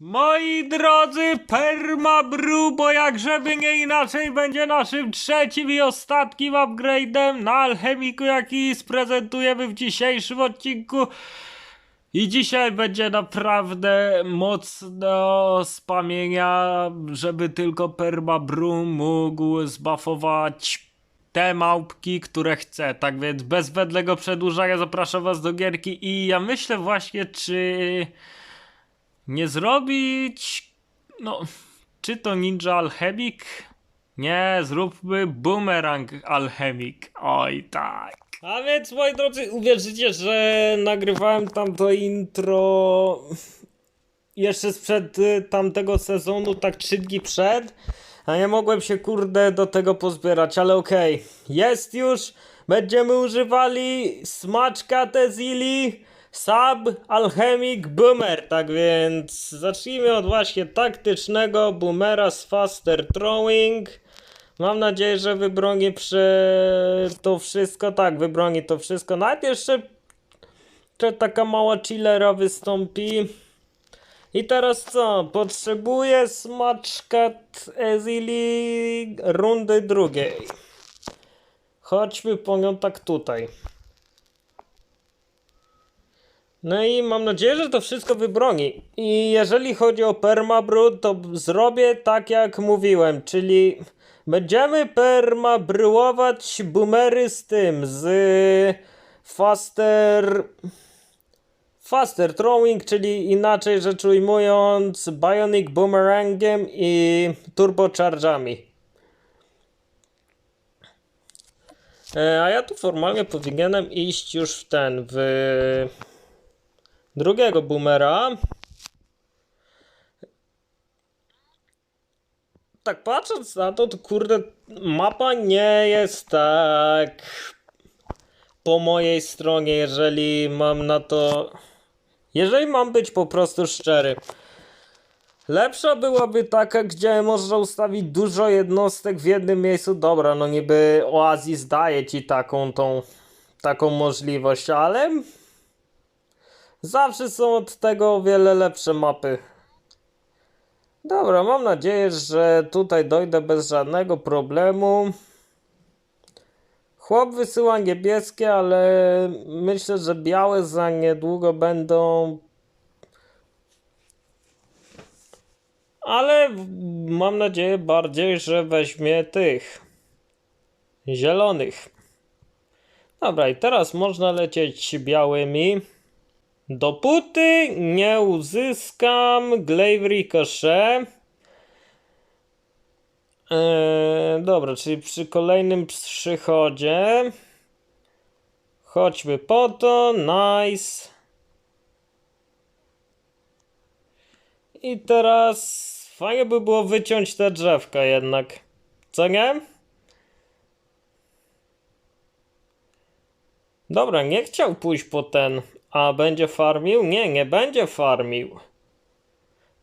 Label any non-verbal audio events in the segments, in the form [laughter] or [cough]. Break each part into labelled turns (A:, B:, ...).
A: Moi drodzy, Permabru, bo jak żeby nie inaczej, będzie naszym trzecim i ostatnim upgrade'em na alchemiku, jaki sprezentujemy w dzisiejszym odcinku. I dzisiaj będzie naprawdę mocno spamienia, żeby tylko Permabru mógł zbafować te małpki, które chce. Tak więc bez zbędnego przedłużania zapraszam was do gierki i ja myślę właśnie, czy nie zrobić. No, czy to Ninja Alchemik? Nie, zróbmy Boomerang Alchemik. Oj, tak. A więc, moi drodzy, uwierzycie, że nagrywałem tamto intro jeszcze sprzed y, tamtego sezonu, tak 3 dni przed, a nie mogłem się kurde do tego pozbierać, ale okej, jest już, będziemy używali smaczka Tezili, Sub Alchemic Boomer, tak więc zacznijmy od właśnie taktycznego boomera z Faster Throwing. Mam nadzieję, że wybroni przy to wszystko, tak, wybroni to wszystko, nawet jeszcze taka mała chillera wystąpi. I teraz co? Potrzebuję smaczka Ezili rundy drugiej. Chodźmy po nią tak tutaj. No i mam nadzieję, że to wszystko wybroni. I jeżeli chodzi o permabrut, to zrobię tak jak mówiłem, czyli będziemy permabruować boomery z tym, z faster... Faster Throwing, czyli inaczej rzecz ujmując, Bionic Boomerangiem i Turbocharge'ami. E, a ja tu formalnie powinienem iść już w ten, w drugiego boomera. Tak patrząc na to, to kurde, mapa nie jest tak po mojej stronie, jeżeli mam na to. Jeżeli mam być po prostu szczery. Lepsza byłaby taka, gdzie można ustawić dużo jednostek w jednym miejscu. Dobra, no niby Oasis daje ci taką tą taką możliwość, ale zawsze są od tego o wiele lepsze mapy. Dobra, mam nadzieję, że tutaj dojdę bez żadnego problemu. Chłop wysyła niebieskie, ale myślę, że białe za niedługo będą. Ale mam nadzieję bardziej, że weźmie tych zielonych. Dobra, i teraz można lecieć białymi. Dopóty nie uzyskam Glaive Ricochet. Eee, dobra, czyli przy kolejnym przychodzie. Chodźmy po to. Nice. I teraz fajnie by było wyciąć te drzewka jednak. Co nie? Dobra, nie chciał pójść po ten. A będzie farmił? Nie, nie będzie farmił.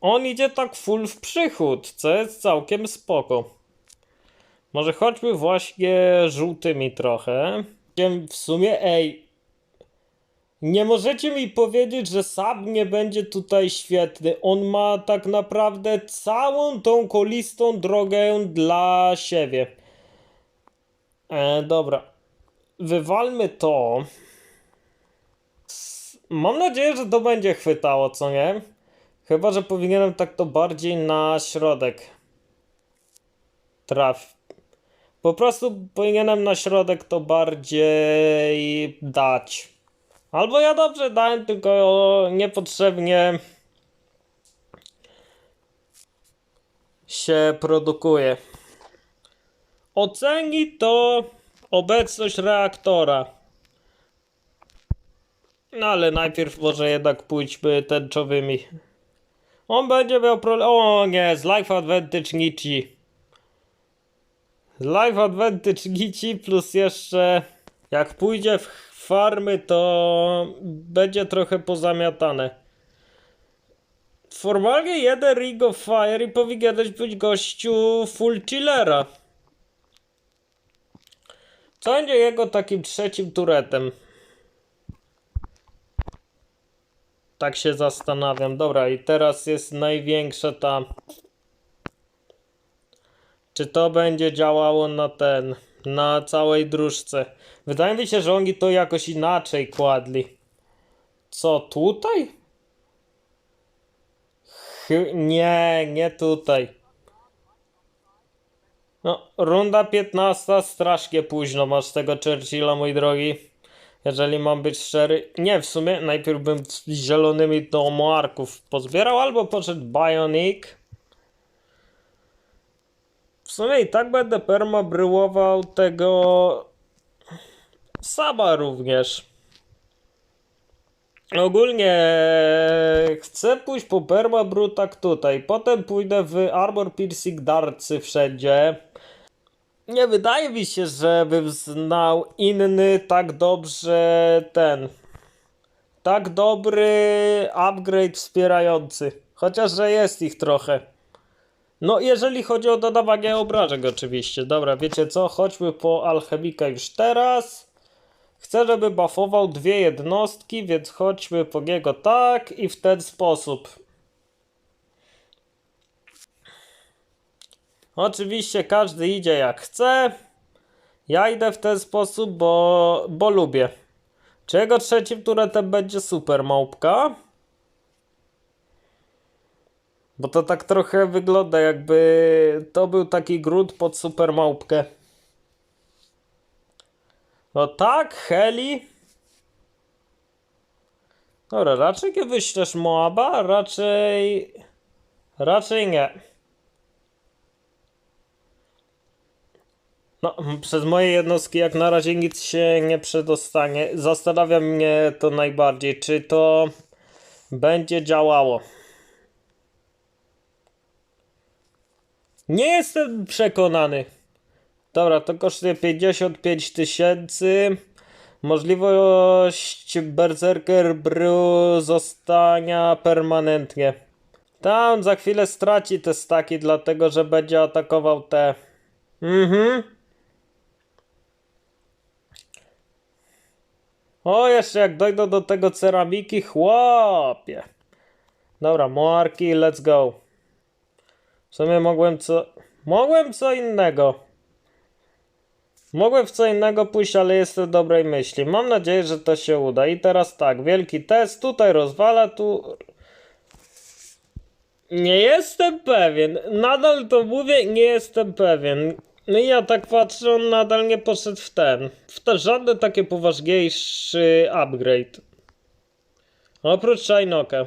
A: On idzie tak full w przychód, co jest całkiem spoko. Może chodźmy właśnie żółtymi trochę. W sumie, ej, nie możecie mi powiedzieć, że Sab nie będzie tutaj świetny. On ma tak naprawdę całą tą kolistą drogę dla siebie. E, dobra. Wywalmy to. Mam nadzieję, że to będzie chwytało, co nie? Chyba, że powinienem tak to bardziej na środek traf. Po prostu powinienem na środek to bardziej dać. Albo ja dobrze dałem, tylko niepotrzebnie się produkuje. Oceni to obecność reaktora. No ale najpierw może jednak pójdźmy tęczowymi. On będzie miał problem. O nie, z Life Advantage Nichi. Z Life Advantage Nichi plus jeszcze jak pójdzie w farmy, to będzie trochę pozamiatane. Formalnie jeden Ring of Fire i powinieneś być gościu full chillera. Co będzie jego takim trzecim turetem? Tak się zastanawiam. Dobra, i teraz jest największa ta. Czy to będzie działało na ten, na całej dróżce? Wydaje mi się, że oni to jakoś inaczej kładli. Co, tutaj? Nie, nie tutaj. No, runda 15, strasznie późno masz tego Churchilla, mój drogi. Jeżeli mam być szczery. Nie, w sumie najpierw bym z zielonymi do Moarków pozbierał, albo poszedł Bionic. W sumie i tak będę permabryłował tego Saba również. Ogólnie chcę pójść po permabru tak tutaj. Potem pójdę w Armor Piercing Dartsy wszędzie. Nie wydaje mi się, żebym znał inny tak dobrze ten. Tak dobry upgrade wspierający. Chociaż, że jest ich trochę. No, jeżeli chodzi o dodawanie obrażeń, oczywiście. Dobra, wiecie co? Chodźmy po alchemika już teraz. Chcę, żeby buffował dwie jednostki, więc chodźmy po niego tak i w ten sposób. Oczywiście każdy idzie jak chce. Ja idę w ten sposób, bo, bo lubię. Czy jego trzecim turetem będzie super małpka? Bo to tak trochę wygląda jakby to był taki grunt pod super małpkę. No tak, Heli. Dobra, raczej nie wyślesz Moaba? Raczej... Raczej nie. No, przez moje jednostki jak na razie nic się nie przedostanie. Zastanawia mnie to najbardziej, czy to będzie działało. Nie jestem przekonany. Dobra, to kosztuje 55 tysięcy. Możliwość Berserker Brew zostania permanentnie. Tam za chwilę straci te staki, dlatego że będzie atakował te. Mhm. O, jeszcze jak dojdą do tego ceramiki, chłopie. Dobra, Moarki, let's go. W sumie mogłem co... Mogłem co innego. Mogłem w co innego pójść, ale jestem dobrej myśli. Mam nadzieję, że to się uda. I teraz tak, wielki test. Tutaj rozwala, tu... Nie jestem pewien. Nadal to mówię, nie jestem pewien. No i ja tak patrzę, on nadal nie poszedł w ten. W te żadny taki poważniejszy upgrade. Oprócz Shinoka.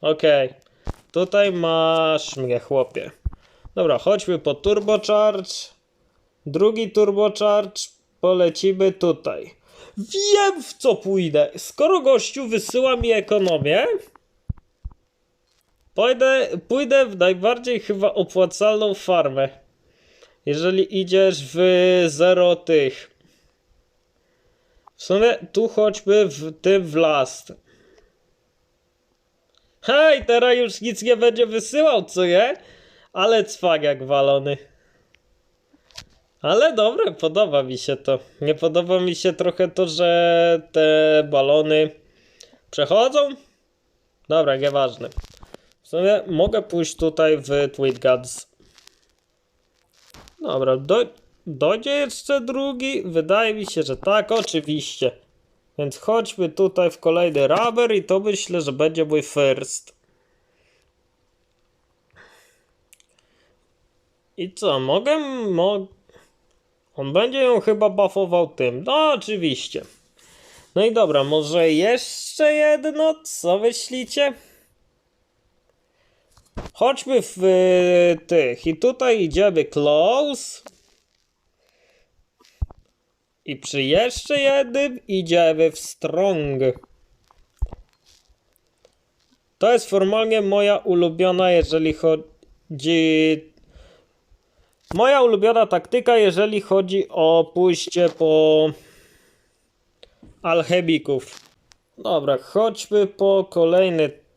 A: Okej. Tutaj masz mnie, chłopie. Dobra, chodźmy po turbocharge. Drugi turbocharge. Polecimy tutaj. Wiem w co pójdę. Skoro gościu wysyła mi ekonomię, pójdę, pójdę w najbardziej chyba opłacalną farmę. Jeżeli idziesz w zero tych. W sumie tu chodźmy w tym w last. Hej, teraz już nic nie będzie wysyłał, co je? Ale cwaniak walony. Ale dobre, podoba mi się to. Nie podoba mi się trochę to, że te balony przechodzą. Dobra, nieważne. W sumie mogę pójść tutaj w Tweet Gods. Dobra, do, dojdzie jeszcze drugi? Wydaje mi się, że tak, oczywiście. Więc chodźmy tutaj w kolejny rubber i to myślę, że będzie mój first. I co, mogę... Mo... On będzie ją chyba buffował tym. No, oczywiście. No i dobra, może jeszcze jedno? Co myślicie? Chodźmy w y, tych. I tutaj idziemy close. I przy jeszcze jednym idziemy w strong. To jest formalnie moja ulubiona, jeżeli chodzi. Moja ulubiona taktyka, jeżeli chodzi o pójście po alchemików. Dobra, chodźmy po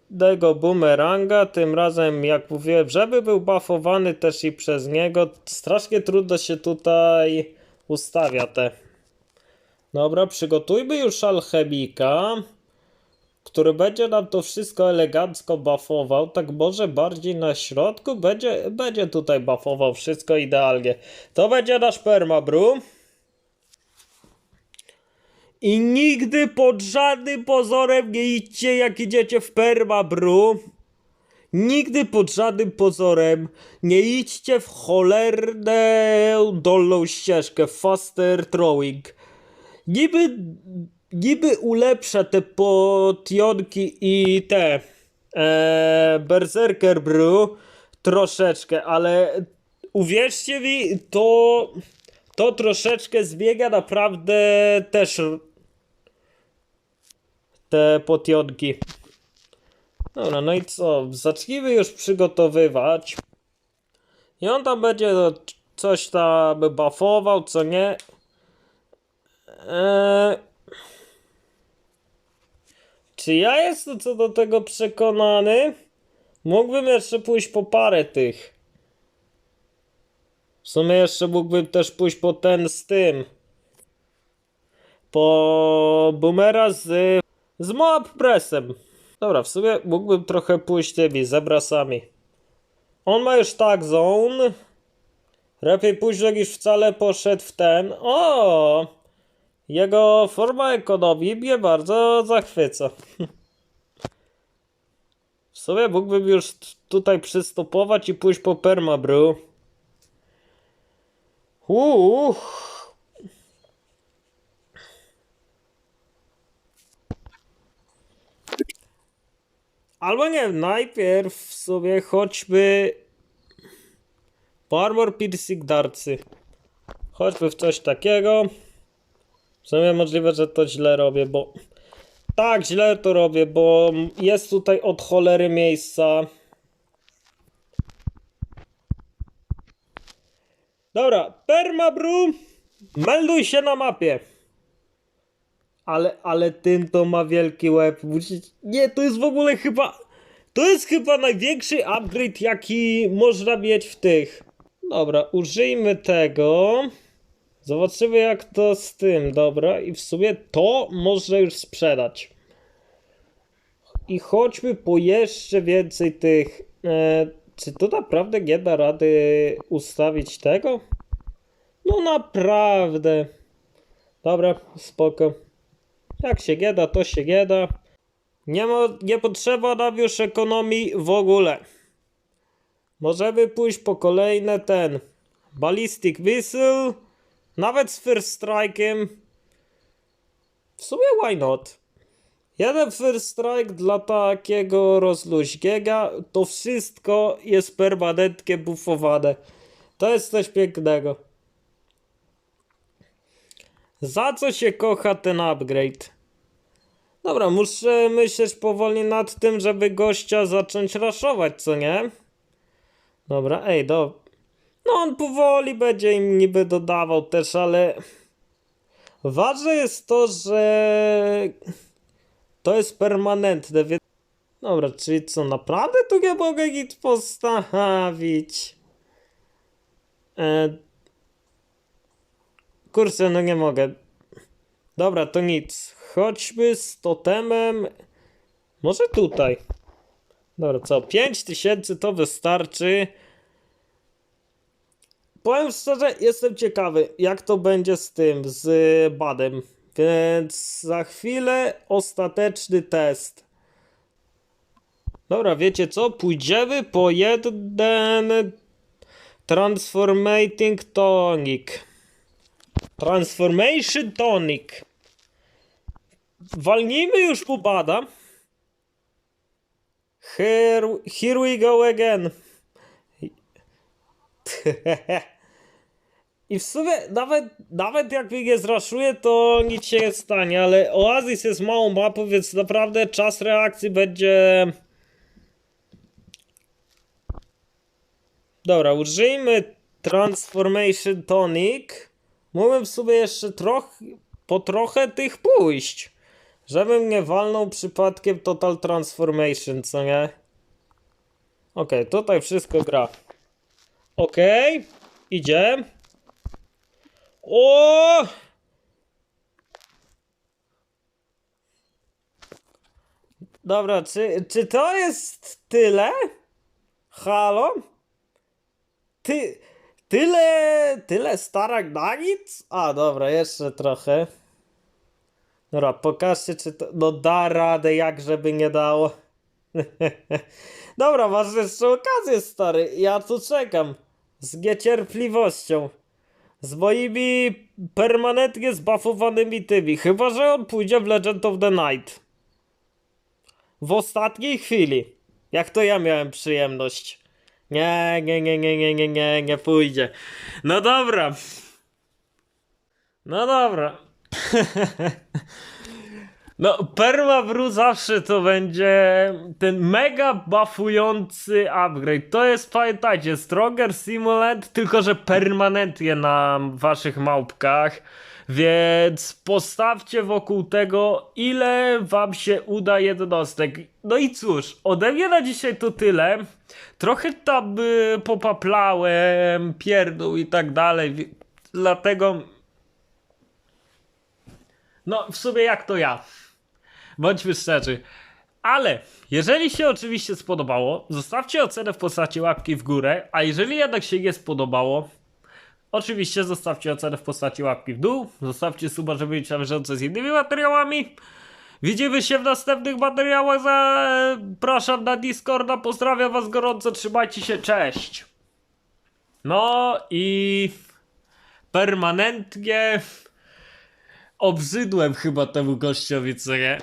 A: kolejnego boomeranga. Tym razem, jak mówiłem, żeby był buffowany też i przez niego. Strasznie trudno się tutaj ustawia te. Dobra, przygotujmy już alchemika. który będzie nam to wszystko elegancko buffował, tak może bardziej na środku, będzie, będzie tutaj buffował wszystko idealnie. To będzie nasz permabrew. I nigdy pod żadnym pozorem nie idźcie jak idziecie w permabrew. Nigdy pod żadnym pozorem nie idźcie w cholernę dolną ścieżkę faster throwing. Niby, niby ulepsza te potionki i te e, Berserker Brew troszeczkę, ale uwierzcie mi, to, to troszeczkę zbiega naprawdę też te potionki. Dobra, no i co? Zacznijmy już przygotowywać. I on tam będzie coś tam buffował, co nie. Eee... Czy ja jestem co do tego przekonany? Mógłbym jeszcze pójść po parę tych. W sumie jeszcze mógłbym też pójść po ten z tym. Po boomera z, z Moab Pressem. Dobra, w sumie mógłbym trochę pójść tymi zebrasami. On ma już tak zone. Lepiej późno niż wcale poszedł w ten. O! Jego forma ekonomii mnie bardzo zachwyca. [laughs] W sumie mógłbym już tutaj przystopować i pójść po permabrew. Uuu. Albo nie, najpierw w sobie chodźmy po Armor Piercing Darcy. Chodźmy w coś takiego. W sumie możliwe, że to źle robię, bo... Tak, źle to robię, bo jest tutaj od cholery miejsca. Dobra, Permabru, melduj się na mapie. Ale, ale tym to ma wielki łeb. Nie, to jest w ogóle chyba... To jest chyba największy upgrade, jaki można mieć w tych. Dobra, użyjmy tego. Zobaczymy jak to z tym, dobra. I w sumie to można już sprzedać. I chodźmy po jeszcze więcej tych... E, czy to naprawdę nie da rady ustawić tego? No naprawdę. Dobra, spoko. Jak się nie da, to się nie da. Nie, ma, nie potrzeba nam już ekonomii w ogóle. Możemy pójść po kolejne ten. Ballistic Missile. Nawet z First Strike'em. W sumie why not? Jeden First Strike dla takiego rozluźnienia to wszystko jest permanentnie buffowane. To jest coś pięknego. Za co się kocha ten upgrade? Dobra, muszę myśleć powoli nad tym, żeby gościa zacząć raszować, co nie? Dobra, ej, do. No on powoli będzie im niby dodawał też, ale ważne jest to, że to jest permanentne, więc... Dobra, czyli co, naprawdę tu nie mogę nic postawić? E... Kurczę, no nie mogę. Dobra, to nic. Chodźmy z totemem. Może tutaj. Dobra, co? 5000 to wystarczy. Powiem szczerze, jestem ciekawy, jak to będzie z tym, z badem. Więc za chwilę ostateczny test. Dobra, wiecie co? Pójdziemy po jeden Transformating Tonic. Transformation Tonic. Walnijmy już po bada. Here, here we go again. I w sumie nawet, nawet jak mnie nie zraszuje, to nic się nie stanie, ale Oasis jest małą mapą, więc naprawdę czas reakcji będzie... Dobra, użyjmy Transformation Tonic. Mógłbym w sobie jeszcze trochę, po trochę tych pójść. Żebym nie walnął przypadkiem Total Transformation, co nie? Okej, tutaj wszystko gra. Okej, idzie. O! Dobra, czy, czy to jest tyle? Halo? Ty, tyle, tyle staragnanic? A, dobra, jeszcze trochę. Dobra, pokażcie, czy to, no da radę, jak żeby nie dało. [laughs] dobra, masz jeszcze okazję, stary, ja tu czekam. Z niecierpliwością. Z moimi permanentnie zbafowanymi tymi. Chyba, że on pójdzie w Legend of the Night. W ostatniej chwili. Jak to ja miałem przyjemność. Nie, nie, nie, nie, nie, nie, nie, nie pójdzie. No dobra. No dobra. [laughs] No, Permabru zawsze to będzie ten mega buffujący upgrade. To jest, pamiętajcie, Stronger Simulant, tylko że permanentnie na waszych małpkach. Więc postawcie wokół tego, ile wam się uda jednostek. No i cóż, ode mnie na dzisiaj to tyle. Trochę tam y, popaplałem, pierdół i tak dalej. Dlatego. No, w sumie jak to ja. Bądźmy szczerzy. Ale jeżeli się oczywiście spodobało, zostawcie ocenę w postaci łapki w górę, a jeżeli jednak się nie spodobało, oczywiście zostawcie ocenę w postaci łapki w dół, zostawcie suba, żeby być na bieżąco z innymi materiałami. Widzimy się w następnych materiałach. Zapraszam na Discorda. Pozdrawiam Was gorąco. Trzymajcie się. Cześć. No i permanentnie obrzydłem chyba temu gościowi, co nie?